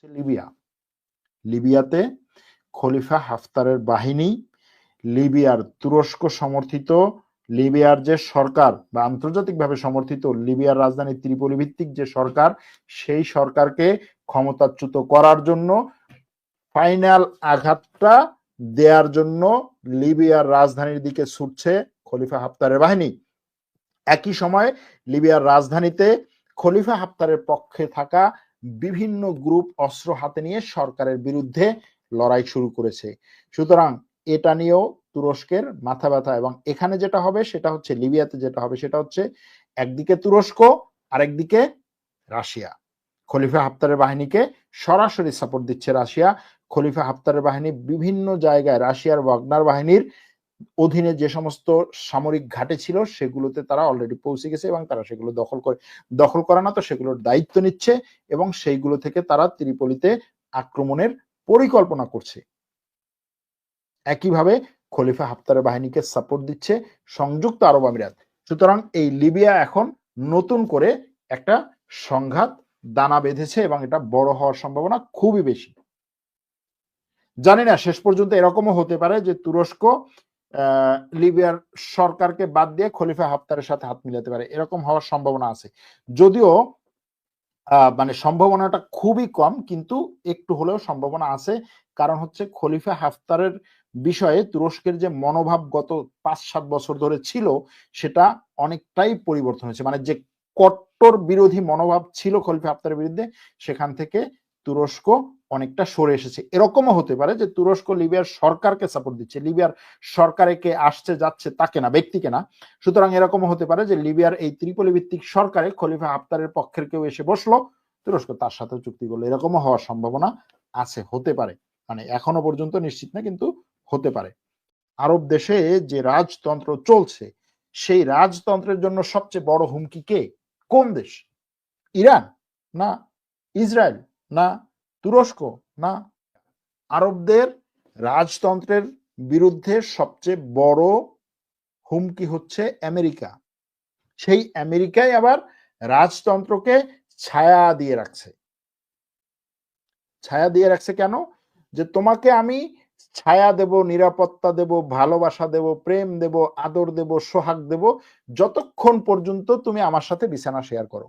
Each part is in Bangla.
হচ্ছে লিবিয়া। লিবিয়াতে খলিফা হাফতারের বাহিনী লিবিয়ার তুরস্ক সমর্থিত, লিবিয়ার যে সরকার বা আন্তর্জাতিকভাবে সমর্থিত লিবিয়ার রাজধানী ত্রিপলি ভিত্তিক যে সরকার, সেই সরকারকে ক্ষমতাচ্যুত করার জন্য ফাইনাল আঘাতটা দেওয়ার জন্য লিবিয়ার রাজধানীর দিকে ছুটছে খলিফা হাফতারের বাহিনী। একই সময় লিবিয়ার রাজধানীতে খলিফা হাফতারের পক্ষে থাকা বিভিন্ন গ্রুপ অস্ত্র হাতে নিয়ে সরকারের বিরুদ্ধে লড়াই শুরু করেছে। সুতরাং এটা নিয়েও তুরস্কের মাথা ব্যথা এবং এখানে যেটা হবে সেটা হচ্ছে লিবিয়াতে যেটা হবে সেটা হচ্ছে একদিকে তুরস্ক, আরেকদিকে রাশিয়া। খলিফা হাফতারের বাহিনীকে সরাসরি সাপোর্ট দিচ্ছে রাশিয়া। খলিফা হাফতারের বাহিনী বিভিন্ন জায়গায় রাশিয়ার ওয়াগনার বাহিনীর অধীনে যে সমস্ত সামরিক ঘাটে ছিল, সেগুলোতে তারা অলরেডি পৌঁছে গেছে এবং তারা সেগুলো দখল করে, দখল করা না, তো সেগুলোর দায়িত্ব নিচ্ছে এবং সেইগুলো থেকে তারা ত্রিপলিতে আক্রমণের পরিকল্পনা করছে। একইভাবে খলিফা হাফতারের বাহিনীকে সাপোর্ট দিচ্ছে সংযুক্ত আরব আমিরাত। সুতরাং এই লিবিয়া এখন নতুন করে একটা সংঘাত দানা বেঁধেছে এবং এটা বড় হওয়ার সম্ভাবনা খুবই বেশি। জানি না, শেষ পর্যন্ত এরকমও হতে পারে যে তুরস্ক লিবিয়ার সরকারকে বাদ দিয়ে খলিফা হাফতারের সাথে হাত মিলাতে পারে। এরকম হওয়ার সম্ভাবনা আছে। যদিও মানে সম্ভাবনাটা খুবই কম, কিন্তু একটু হলেও সম্ভাবনা আছে। কারণ হচ্ছে খলিফা হাফতারের বিষয়ে তুরস্কের যে মনোভাব গত পাঁচ সাত বছর ধরে ছিল, সেটা অনেকটাই পরিবর্তন হয়েছে। মানে যে কট্টর বিরোধী মনোভাব ছিল খলিফা হাফতারের বিরুদ্ধে, সেখান থেকে তুরস্ক অনেকটা সরে এসেছে। এরকমও হতে পারে যে তুরস্ক লিবিয়ার সরকারকে সাপোর্ট দিচ্ছে। লিবিয়ার সরকারে কে আসছে, যাচ্ছে তাকে না ব্যক্তিকে না। সুতরাং এরকমও হতে পারে যে লিবিয়ার এই ত্রিপলি ভিত্তিক সরকারে খলিফা হাফতারের পক্ষের কেউ এসে বসল, তুরস্ক তার সাথে চুক্তি করল। এরকমও হওয়ার সম্ভাবনা আছে, হতে পারে। মানে এখনও পর্যন্ত নিশ্চিত না, কিন্তু হতে পারে। আরব দেশে যে রাজতন্ত্র চলছে, সেই রাজতন্ত্রের জন্য সবচেয়ে বড় হুমকি কে? কোন দেশ? ইরান না ইসরায়েল না তুরস্ক না? আরবদের রাজতন্ত্রের বিরুদ্ধে সবচেয়ে বড় হুমকি হচ্ছে আমেরিকা। সেই আমেরিকায় আবার রাজতন্ত্রকে ছায়া দিয়ে রাখছে। ছায়া দিয়ে রাখছে কেন? যে তোমাকে আমি ছায়া দেব, নিরাপত্তা দেব, ভালোবাসা দেব, প্রেম দেব, আদর দেব, সোহাগ দেব, যতক্ষণ পর্যন্ত তুমি আমার সাথে বিছানা শেয়ার করো।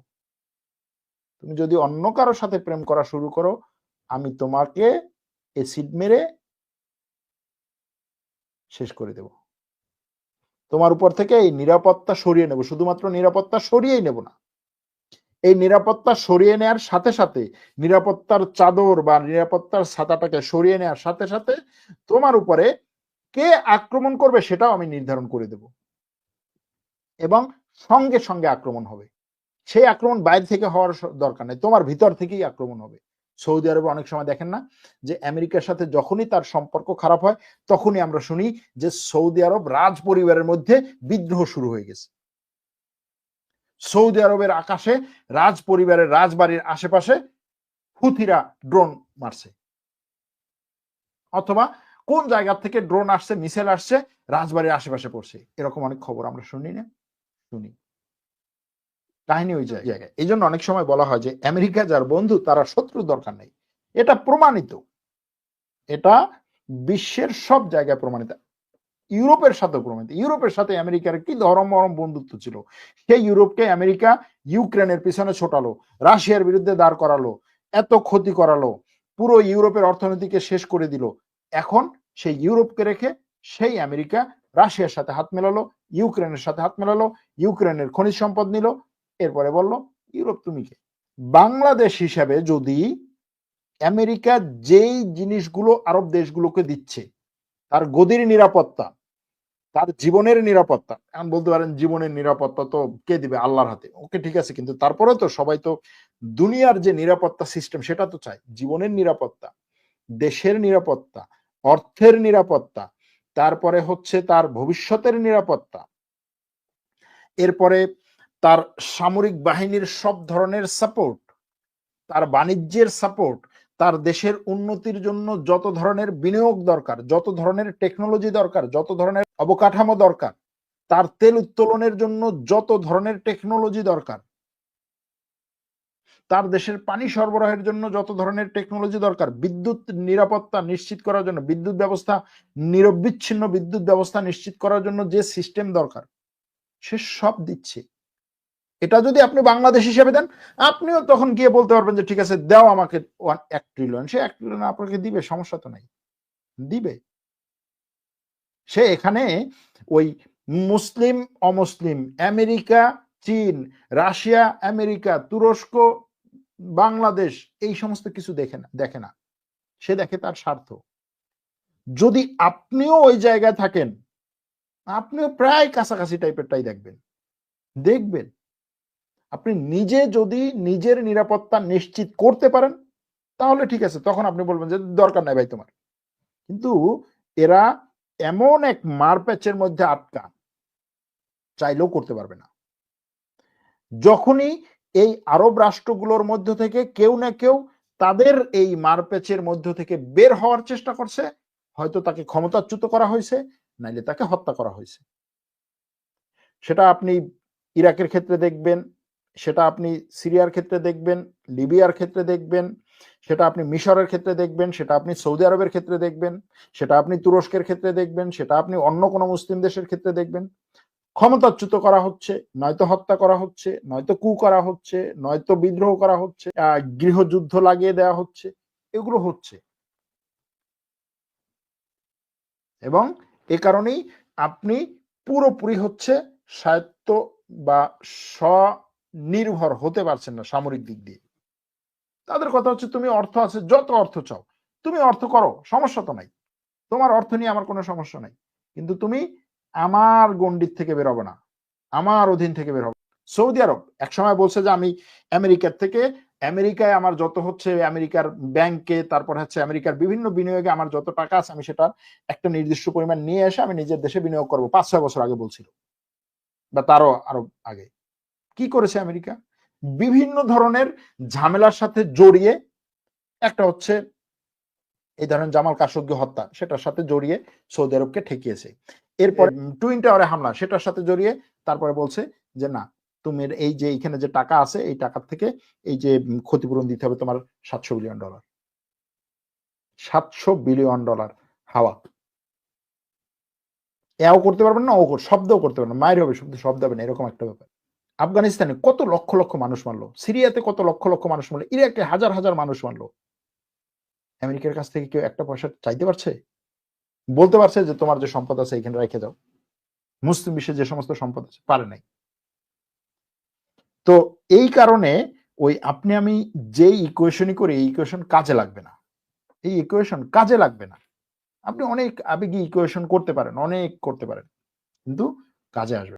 তুমি যদি অন্য কারোর সাথে প্রেম করা শুরু করো আমি তোমাকে এসিড মেরে শেষ করে দেব। তোমার উপর থেকে এই নিরাপত্তা সরিয়ে নেব। শুধুমাত্র নিরাপত্তা সরিয়েই নেব না। এই নিরাপত্তা সরিয়ে নেওয়ার সাথে সাথে, নিরাপত্তার চাদর বা নিরাপত্তার ছাতাটাকে সরিয়ে নেওয়ার সাথে সাথে তোমার উপরে কে আক্রমণ করবে সেটাও আমি নির্ধারণ করে দেব। এবং সঙ্গে সঙ্গে আক্রমণ হবে। সেই আক্রমণ বাইরে থেকে হওয়ার দরকার নেই। তোমার ভিতর থেকেই আক্রমণ হবে। সৌদি আরবে অনেক সময় দেখেন না, যে আমেরিকার সাথে যখনই তার সম্পর্ক খারাপ হয়, তখনই আমরা শুনি যে সৌদি আরব রাজ পরিবারের মধ্যে বিদ্রোহ শুরু হয়ে গেছে। সৌদি আরবের আকাশে রাজ পরিবারের রাজবাড়ির আশেপাশে হুথিরা ড্রোন মারছে। অথবা কোন জায়গা থেকে ড্রোন আসছে, মিসাইল আসছে, রাজবাড়ির আশেপাশে পড়ছে। এরকম অনেক খবর আমরা শুনি না, শুনি। কাহিনী ওই জায়গায়। এই জন্য অনেক সময় বলা হয় যে আমেরিকা যার বন্ধু তারা শত্রুর দরকার নেই। এটা প্রমাণিত। এটা বিশ্বের সব জায়গায় প্রমাণিত। ইউরোপের সাথে প্রমাণিত। ইউরোপের সাথে আমেরিকার কি ধরম মরম বন্ধুত্ব ছিল? সেই ইউরোপকে আমেরিকা ইউক্রেনের পিছনে ছোটালো রাশিয়ার বিরুদ্ধে দাঁড় করালো এত ক্ষতি করালো পুরো ইউরোপের অর্থনীতিকে শেষ করে দিল। এখন সেই ইউরোপকে রেখে সেই আমেরিকা রাশিয়ার সাথে হাত মেলালো ইউক্রেনের সাথে হাত মেলালো ইউক্রেনের খনিজ সম্পদ নিল এরপরে বলল, ইউরোপ তুমি কে? বাংলাদেশ হিসাবে যদি আমেরিকা যেই জিনিসগুলো আরব দেশগুলোকে দিচ্ছে, তার গদির নিরাপত্তা, তার জীবনের নিরাপত্তা, এখন বলতে পারেন জীবনের নিরাপত্তা তো কে দিবে? আল্লাহর হাতে। ওকে ঠিক আছে, কিন্তু তারপরে তো সবাই তো দুনিয়ার যে নিরাপত্তা সিস্টেম সেটা তো চায়। জীবনের নিরাপত্তা, দেশের নিরাপত্তা, অর্থের নিরাপত্তা, তারপরে হচ্ছে তার ভবিষ্যতের নিরাপত্তা। এরপরে তার সামরিক বাহিনীর সব ধরনের সাপোর্ট তার বাণিজ্যের সাপোর্ট তার দেশের উন্নতির জন্য যত ধরনের বিনিয়োগ দরকার, যত ধরনের টেকনোলজি দরকার, যত ধরনের অবকাঠামো দরকার, তার তেল উত্তোলনের জন্য যত ধরনের টেকনোলজি দরকার, তার দেশের পানি সরবরাহের জন্য যত ধরনের টেকনোলজি দরকার, বিদ্যুৎ নিরাপত্তা নিশ্চিত করার জন্য, বিদ্যুৎ ব্যবস্থা নিরবিচ্ছিন্ন বিদ্যুৎ ব্যবস্থা নিশ্চিত করার জন্য যে সিস্টেম দরকার, সে সব দিচ্ছে। এটা যদি আপনি বাংলাদেশ হিসেবে দেন, আপনিও তখন গিয়ে বলতে পারবেন যে, ঠিক আছে, দাও আমাকে এক ট্রিলিয়ন সে এক ট্রিলিয়ন আপনাকে দিবে, সমস্যা তো নাই। দিবে। সে এখানে ওই মুসলিম, অমুসলিম, আমেরিকা, চীন, রাশিয়া, আমেরিকা, তুরস্ক, বাংলাদেশ, এই সমস্ত কিছু দেখে না দেখে না। সে দেখে তার স্বার্থ। যদি আপনিও ওই জায়গায় থাকেন, আপনিও প্রায় কাছাকাছি টাইপেরটাই দেখবেন। দেখবেন। আপনি নিজে যদি নিজের নিরাপত্তা নিশ্চিত করতে পারেন, তাহলে ঠিক আছে, তখন আপনি বলবেন যে দরকার নাই ভাই তোমার। কিন্তু এরা এমন এক মারপ্যাচের মধ্যে আটকা, চাইলেও করতে পারবে না। যখনই এই আরব রাষ্ট্রগুলোর মধ্য থেকে কেউ না কেউ তাদের এই মারপ্যাচের মধ্য থেকে বের হওয়ার চেষ্টা করছে, হয়তো তাকে ক্ষমতাচ্যুত করা হয়েছে, নাইলে তাকে হত্যা করা হয়েছে। সেটা আপনি ইরাকের ক্ষেত্রে দেখবেন সেটা আপনি সিরিয়ার ক্ষেত্রে দেখবেন, লিবিয়ার ক্ষেত্রে দেখবেন, সেটা আপনি মিশরের ক্ষেত্রে দেখবেন, সেটা আপনি সৌদি আরবের ক্ষেত্রে দেখবেন, সেটা আপনি তুরস্কের ক্ষেত্রে দেখবেন, সেটা আপনি অন্য কোনো মুসলিম দেশের ক্ষেত্রে দেখবেন। ক্ষমতাচ্যুত করা হচ্ছে, নয়তো হত্যা করা হচ্ছে, নয়তো কু করা হচ্ছে, নয়তো বিদ্রোহ করা হচ্ছে গৃহযুদ্ধ লাগিয়ে দেওয়া হচ্ছে, এগুলো হচ্ছে। এবং এ কারণেই আপনি পুরোপুরি হচ্ছে সাহিত্য বা স্বনির্ভর হতে পারছেন না সামরিক দিক দিয়ে। তাদের কথা হচ্ছে, তুমি অর্থ আছে, যত অর্থ চাও, তুমি অর্থ করো, সমস্যা তো নাই। তোমার অর্থ নিয়ে আমার কোনো সমস্যা নাই। কিন্তু তুমি আমার গণ্ডির থেকে বেরোবে না, আমার অধীন থেকে বের হবে সৌদি আরব একসময় বলছে যে, আমি আমেরিকার থেকে, আমেরিকায় আমার যত হচ্ছে, আমেরিকার ব্যাংকে, তারপর হচ্ছে আমেরিকার বিভিন্ন বিনিয়োগে আমার যত টাকা আছে, আমি সেটা একটা নির্দিষ্ট পরিমাণ নিয়ে এসে আমি নিজের দেশে বিনিয়োগ করব। পাঁচ ছয় বছর আগে বলছিল, বা তারও আরও আগে। কি করেছে আমেরিকা? বিভিন্ন ধরনের ঝামেলার সাথে জড়িয়ে একটা হচ্ছে এই ধরনের জামাল কাশোগি হত্যা সেটার সাথে জড়িয়ে সৌদি আরবকে ঠেকিয়েছে। এরপর টুইন টাওয়ারে হামলা সেটার সাথে জড়িয়ে তারপরে বলছে যে না তুমি এই যে এখানে যে টাকা আছে এই টাকার থেকে এই যে ক্ষতিপূরণ দিতে হবে তোমার সাতশো বিলিয়ন ডলার। সাতশো বিলিয়ন ডলার হাওয়া। এও করতে পারবেন না ও শব্দও করতে পারবেন না মায়ের হবে শব্দ শব্দ হবে না এরকম একটা ব্যাপার। আফগানিস্তানে কত লক্ষ লক্ষ মানুষ মারলো? সিরিয়াতে কত লক্ষ লক্ষ মানুষ মারলো? ইরাকে হাজার হাজার মানুষ মারলো? আমেরিকার কাছ থেকে কেউ একটা পয়সা চাইতে পারছে? বলতে পারছে যে তোমার যে সম্পদ আছে, এখানে রেখে যাও মুসলিম বিশ্বে যে সমস্ত সম্পদ আছে, পারে নাই। তো এই কারণে ওই আপনি আমি যে ইকুয়েশনই করি, এই ইকুয়েশন কাজে লাগবে না। এই ইকুয়েশন কাজে লাগবে না। আপনি অনেক আবেগী ইকুয়েশন করতে পারেন, অনেক করতে পারেন। কিন্তু কাজে আসবে।